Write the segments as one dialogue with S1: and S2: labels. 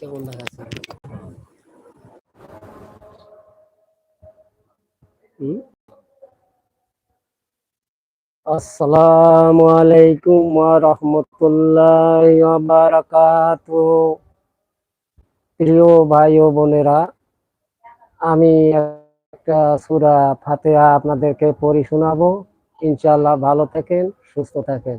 S1: কেমন দেখাচ্ছে? আসসালামু আলাইকুম ওয়া রাহমাতুল্লাহি প্রিয় ভাই ও বোনেরা, আমি একটা সূরা ফাতিহা আপনাদেরকে পড়ি শোনাবো। ইনশাআল্লাহ ভালো থাকেন, সুস্থ থাকেন।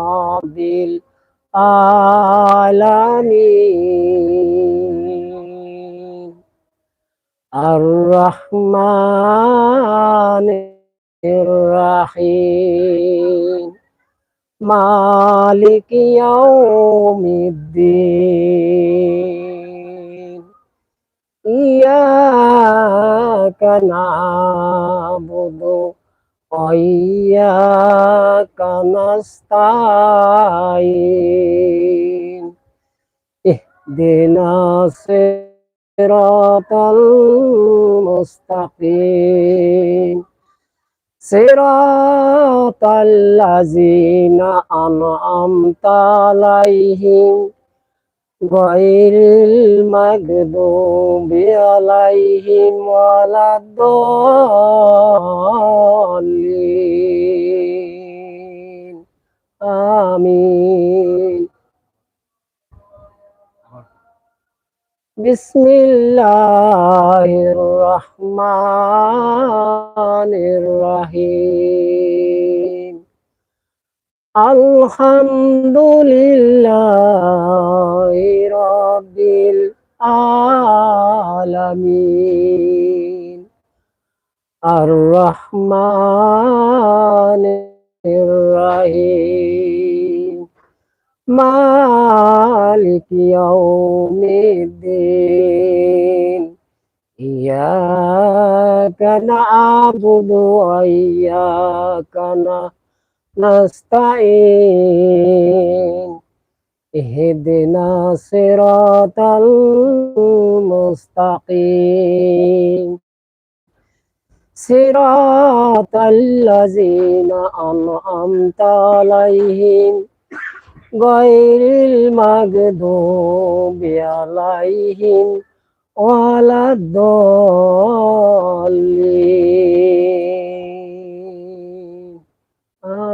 S1: العالمين الرحمن الرحيم مالك يوم الدين إياك نعبد وإياك نستعين اهدنا الصراط المستقيم صراط الذين أنعمت عليهم غير المغضوب عليهم ولا الضالين آمين بسم الله الرحمن আলহামদুলিল্লাহ রবিল আলামিন। আর রহমান রাহিম মালিক ইয়াউমিদ্দিন। ইয়াকা না'বুদু ওয়া ইয়াকা نستعين اهدنا صراط المستقيم صراط الذين أنعمت عليهم غير المغضوب عليهم ولا الضالين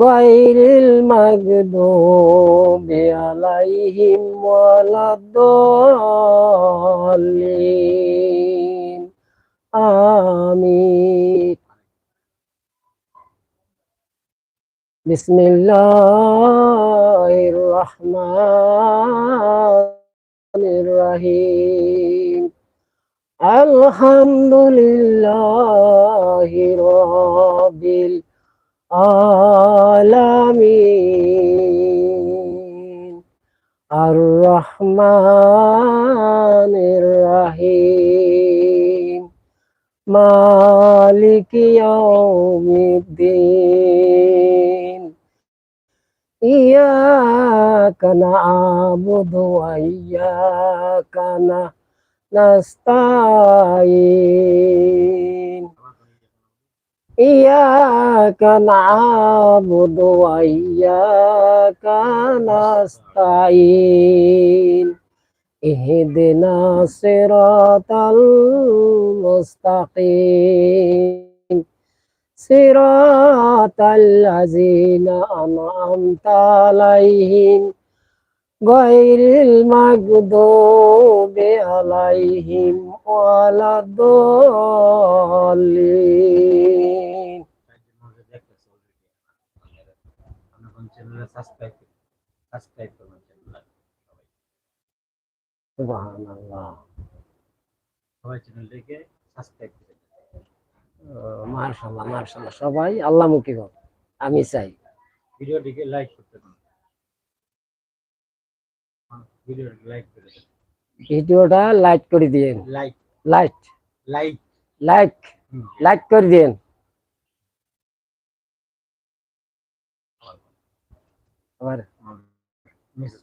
S1: গাইরিল মাগদুবি আলাইহিম ওয়ালাদ্দাল্লিন আমিন। বিসমিল্লাহির রহমানির রহিম। আলহামদুলিল্লাহি রাব্বিল আলামিন لله رب العالمين الرحمن الرحيم مالك يوم الدين إياك نعبد وإياك ن- نستعين إياك نعبد وإياك نستعين اهدنا الصراط المستقيم صراط الذين أنعمت عليهم غير المغضوب عليهم ولا الضالين
S2: সবাই চ্যানেলটিকে সাবস্ক্রাইব করে
S1: মার্শাল্লাহ মার্শাল্লাহ সবাই আল্লাহমুখী হোক আমি চাই।
S2: ভিডিওটিকে লাইক করতে ভিডিওটি লাইক করে
S1: ভিডিওটা লাইক করে দিয়েন।
S2: Like
S1: like
S2: like
S1: like like করে দিয়েন। আবার।
S2: মেসেজ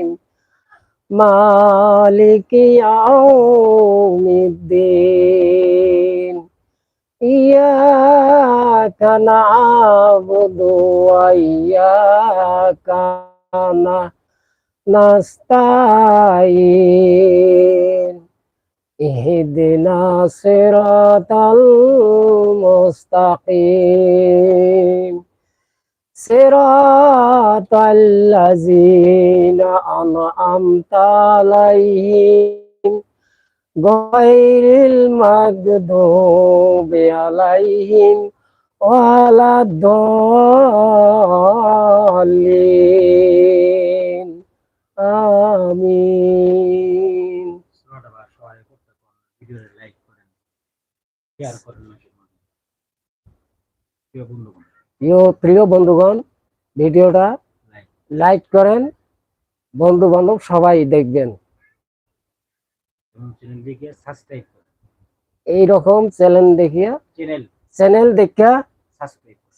S1: مالك يوم الدين إياك نعبد وإياك ن- نستعين اهدنا صراط المستقيم صراط الذين أنعمت عليهم غير المغضوب عليهم ولا الضالين آمين
S2: সুরাটা বা সহায় করতে পারেন ভিডিওটি লাইক করেন শেয়ার করেন মানুষের মাঝে প্রিয় বন্ধুগণ
S1: প্রিয় প্রিয় বন্ধুগণ ভিডিওটা
S2: লাইক
S1: করেন বন্ধু বান্ধব সবাই দেখবেন। এই রকম চ্যানেল দেখিয়া
S2: চ্যানেল
S1: চ্যানেল দেখিয়া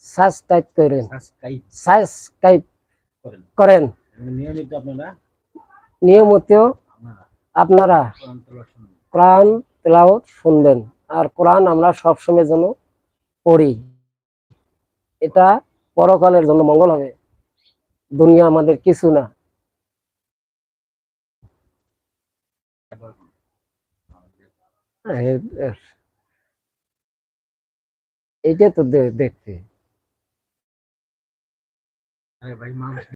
S2: সাবস্ক্রাইব
S1: করেন।
S2: সাবস্ক্রাইব করেন। নিয়মিত আপনারা
S1: নিয়মিত
S2: আপনারা কোরআন তেলাওয়াত শুনবেন।
S1: আর কোরআন আমরা সবসময় যেন পড়ি। এটা পরকালের জন্য মঙ্গল হবে। দুনিয়া আমাদের কিছু না। হ্যাঁ, এ- এ- এইটা তো দেখতে।